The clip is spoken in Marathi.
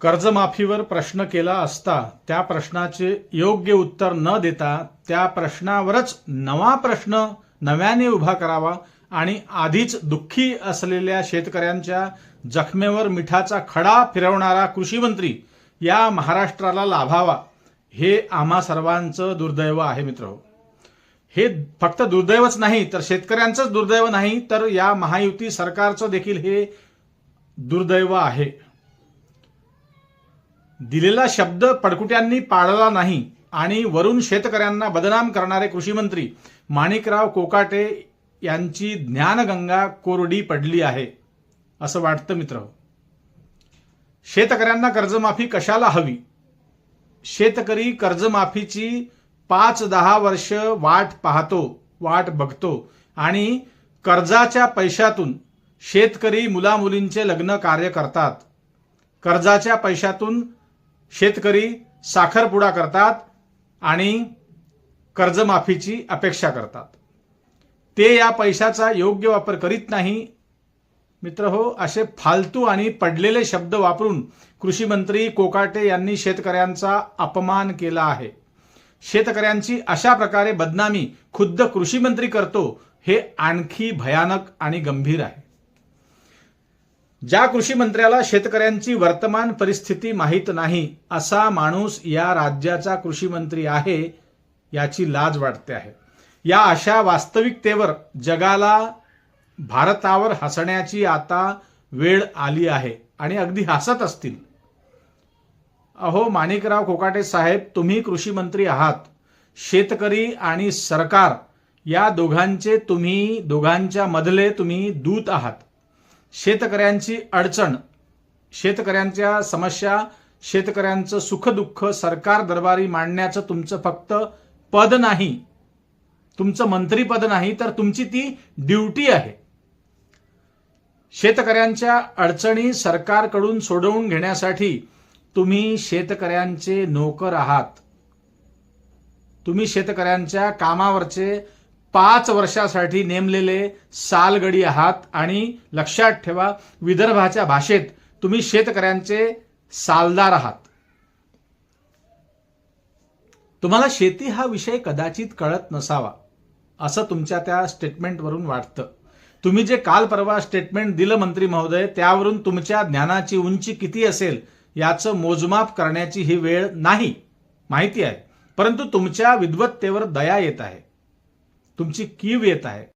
कर्जमाफीवर प्रश्न केला असता त्या प्रश्नाचे योग्य उत्तर न देता त्या प्रश्नावरच नवा प्रश्न नव्याने उभा करावा आणि आधीच दुःखी असलेल्या शेतकऱ्यांच्या जखमेवर मिठाचा खडा फिरवणारा कृषी मंत्री या महाराष्ट्राला लाभावा हे आम्हा सर्वांचं दुर्दैव आहे मित्र. हे फक्त दुर्दैवच नाही तर शेतकऱ्यांचंच दुर्दैव नाही तर या महायुती सरकारचं देखील हे दुर्दैव आहे. दिलेला शब्द पडकुट्यांनी पाळला नाही आणि वरून शेतकऱ्यांना बदनाम करणारे कृषीमंत्री माणिकराव कोकाटे यांची ज्ञानगंगा कोरडी पडली आहे असं वाटतं मित्र. शेतकऱ्यांना कर्जमाफी कशाला हवी? शेतकरी कर्जमाफीची पाच दहा वर्ष वाट पाहतो वाट बघतो आणि कर्जाच्या पैशातून शेतकरी मुलामुलींचे लग्न कार्य करतात. कर्जाच्या पैशातून शेतकरी साखरपुडा करतात आणि कर्जमाफीची अपेक्षा करतात. ते या पैशाचा योग्य वापर करीत नाही. मित्र हो असे फालतू आणि पडलेले शब्द वापरून कृषी मंत्री कोकाटे यांनी शेतकऱ्यांचा अपमान केला आहे. शेतकऱ्यांची अशा प्रकारे बदनामी खुद्द कृषी मंत्री करतो हे आणखी भयानक आणि गंभीर आहे. ज्या कृषी मंत्र्याला शेतकऱ्यांची वर्तमान परिस्थिती माहीत नाही असा माणूस या राज्याचा कृषी मंत्री आहे याची लाज वाटते आहे. या अशा वास्तविकतेवर जगाला भारतावर हसण्याची आता वेळ आली आहे आणि अगदी हसत असतील. अहो माणिकराव कोकाटे साहेब तुम्ही कृषी मंत्री आहात. शेतकरी आणि सरकार या दोघांचे तुम्ही दोघांच्या मधले तुम्ही दूत आहात. शेतकऱ्यांची अडचण शेतकऱ्यांच्या समस्या शेतकऱ्यांचं सुखदुःख सरकार दरबारी मांडण्याचं तुमचं फक्त पद नाही. तुमचं मंत्रीपद नाही तर तुमची ती ड्युटी आहे. शेतकऱ्यांच्या अडचणी सरकारकडून सोडवून घेण्यासाठी तुम्ही शेतकऱ्यांचे नोकर आहात. तुम्ही शेतकऱ्यांच्या कामावरचे पाच वर्षासाठी नेमलेले सालगडी आहात आणि लक्षात ठेवा विदर्भाच्या भाषेत तुम्ही शेतकऱ्यांचे सालदार आहात. तुम्हाला शेती हा विषय कदाचित कळत नसावा असं तुमच्या त्या स्टेटमेंटवरून वाटतं. तुम्ही जे काल परवा स्टेटमेंट दिलं मंत्री महोदय त्यावरून तुमच्या ज्ञानाची उंची किती असेल याचं मोजमाप करण्याची ही वेळ नाही माहिती आहे. परंतु तुमच्या विद्वत्तेवर दया येत आहे. तुमची कीव येत आहे.